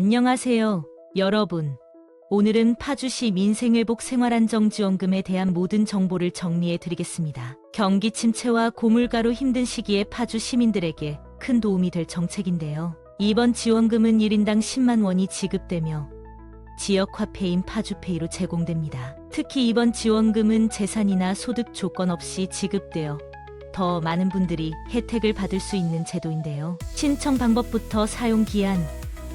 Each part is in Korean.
안녕하세요, 여러분. 오늘은 파주시 민생회복 생활안정지원금에 대한 모든 정보를 정리해 드리겠습니다. 경기 침체와 고물가로 힘든 시기에 파주 시민들에게 큰 도움이 될 정책인데요. 이번 지원금은 1인당 10만 원이 지급되며 지역 화폐인 파주페이로 제공됩니다. 특히 이번 지원금은 재산이나 소득 조건 없이 지급되어 더 많은 분들이 혜택을 받을 수 있는 제도인데요. 신청 방법부터 사용 기한,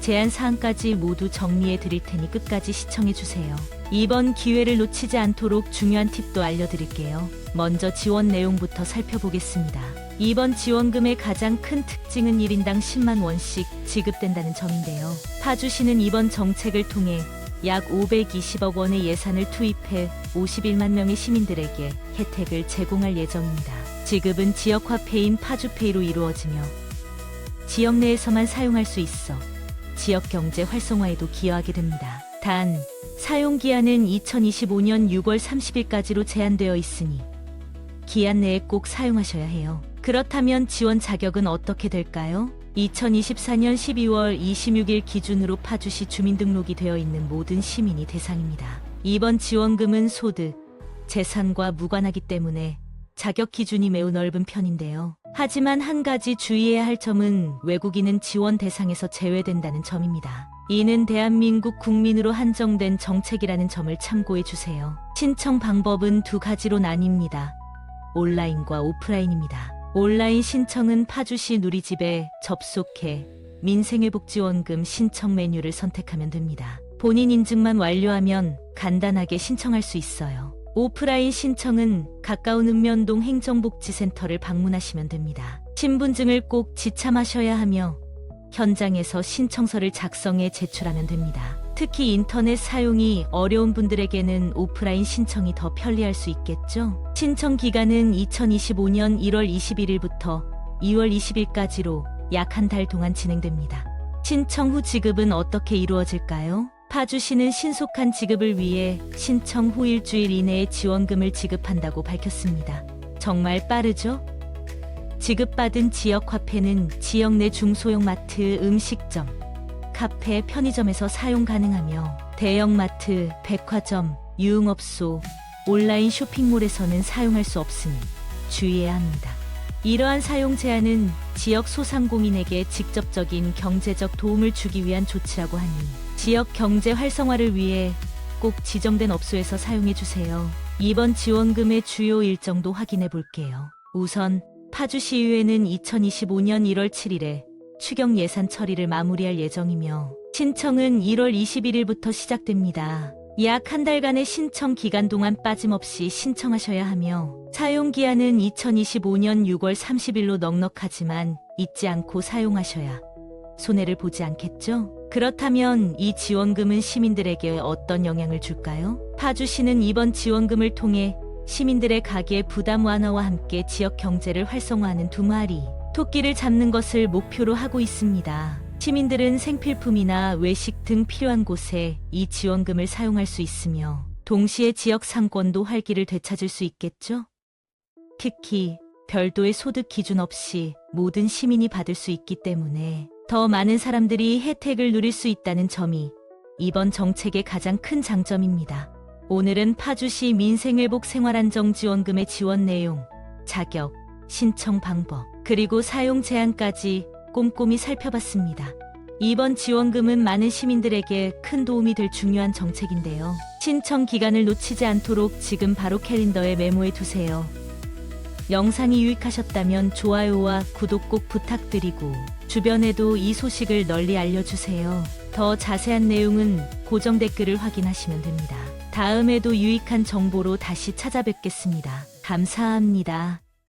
제한 사항까지 모두 정리해 드릴 테니 끝까지 시청해 주세요. 이번 기회를 놓치지 않도록 중요한 팁도 알려드릴게요. 먼저 지원 내용부터 살펴보겠습니다. 이번 지원금의 가장 큰 특징은 1인당 10만 원씩 지급된다는 점인데요. 파주시는 이번 정책을 통해 약 520억 원의 예산을 투입해 51만 명의 시민들에게 혜택을 제공할 예정입니다. 지급은 지역 화폐인 파주페이로 이루어지며 지역 내에서만 사용할 수 있어 지역 경제 활성화에도 기여하게 됩니다. 단, 사용 기한은 2025년 6월 30일까지로 제한되어 있으니 기한 내에 꼭 사용하셔야 해요. 그렇다면 지원 자격은 어떻게 될까요? 2024년 12월 26일 기준으로 파주시 주민등록이 되어 있는 모든 시민이 대상입니다. 이번 지원금은 소득, 재산과 무관하기 때문에 자격 기준이 매우 넓은 편인데요. 하지만 한 가지 주의해야 할 점은 외국인은 지원 대상에서 제외된다는 점입니다. 이는 대한민국 국민으로 한정된 정책이라는 점을 참고해 주세요. 신청 방법은 두 가지로 나뉩니다. 온라인과 오프라인입니다. 온라인 신청은 파주시 누리집에 접속해 민생회복지원금 신청 메뉴를 선택하면 됩니다. 본인 인증만 완료하면 간단하게 신청할 수 있어요. 오프라인 신청은 가까운 읍면동 행정복지센터를 방문하시면 됩니다. 신분증을 꼭 지참하셔야 하며 현장에서 신청서를 작성해 제출하면 됩니다. 특히 인터넷 사용이 어려운 분들에게는 오프라인 신청이 더 편리할 수 있겠죠? 신청 기간은 2025년 1월 21일부터 2월 20일까지로 약 한 달 동안 진행됩니다. 신청 후 지급은 어떻게 이루어질까요? 파주시는 신속한 지급을 위해 신청 후 일주일 이내에 지원금을 지급한다고 밝혔습니다. 정말 빠르죠? 지급받은 지역 화폐는 지역 내 중소형 마트, 음식점, 카페, 편의점에서 사용 가능하며 대형 마트, 백화점, 유흥업소, 온라인 쇼핑몰에서는 사용할 수 없으니 주의해야 합니다. 이러한 사용 제한은 지역 소상공인에게 직접적인 경제적 도움을 주기 위한 조치라고 하니 지역 경제 활성화를 위해 꼭 지정된 업소에서 사용해 주세요. 이번 지원금의 주요 일정도 확인해 볼게요. 우선 파주시의회는 2025년 1월 7일에 추경 예산 처리를 마무리할 예정이며 신청은 1월 21일부터 시작됩니다. 약 한 달간의 신청 기간 동안 빠짐없이 신청하셔야 하며 사용 기한은 2025년 6월 30일로 넉넉하지만 잊지 않고 사용하셔야 손해를 보지 않겠죠? 그렇다면 이 지원금은 시민들에게 어떤 영향을 줄까요? 파주시는 이번 지원금을 통해 시민들의 가계 부담 완화와 함께 지역 경제를 활성화하는 두 마리 토끼를 잡는 것을 목표로 하고 있습니다. 시민들은 생필품이나 외식 등 필요한 곳에 이 지원금을 사용할 수 있으며 동시에 지역 상권도 활기를 되찾을 수 있겠죠? 특히 별도의 소득 기준 없이 모든 시민이 받을 수 있기 때문에 더 많은 사람들이 혜택을 누릴 수 있다는 점이 이번 정책의 가장 큰 장점입니다. 오늘은 파주시 민생회복 생활안정지원금의 지원 내용, 자격, 신청 방법, 그리고 사용 제한까지 꼼꼼히 살펴봤습니다. 이번 지원금은 많은 시민들에게 큰 도움이 될 중요한 정책인데요. 신청 기간을 놓치지 않도록 지금 바로 캘린더에 메모해 두세요. 영상이 유익하셨다면 좋아요와 구독 꼭 부탁드리고 주변에도 이 소식을 널리 알려주세요. 더 자세한 내용은 고정 댓글을 확인하시면 됩니다. 다음에도 유익한 정보로 다시 찾아뵙겠습니다. 감사합니다.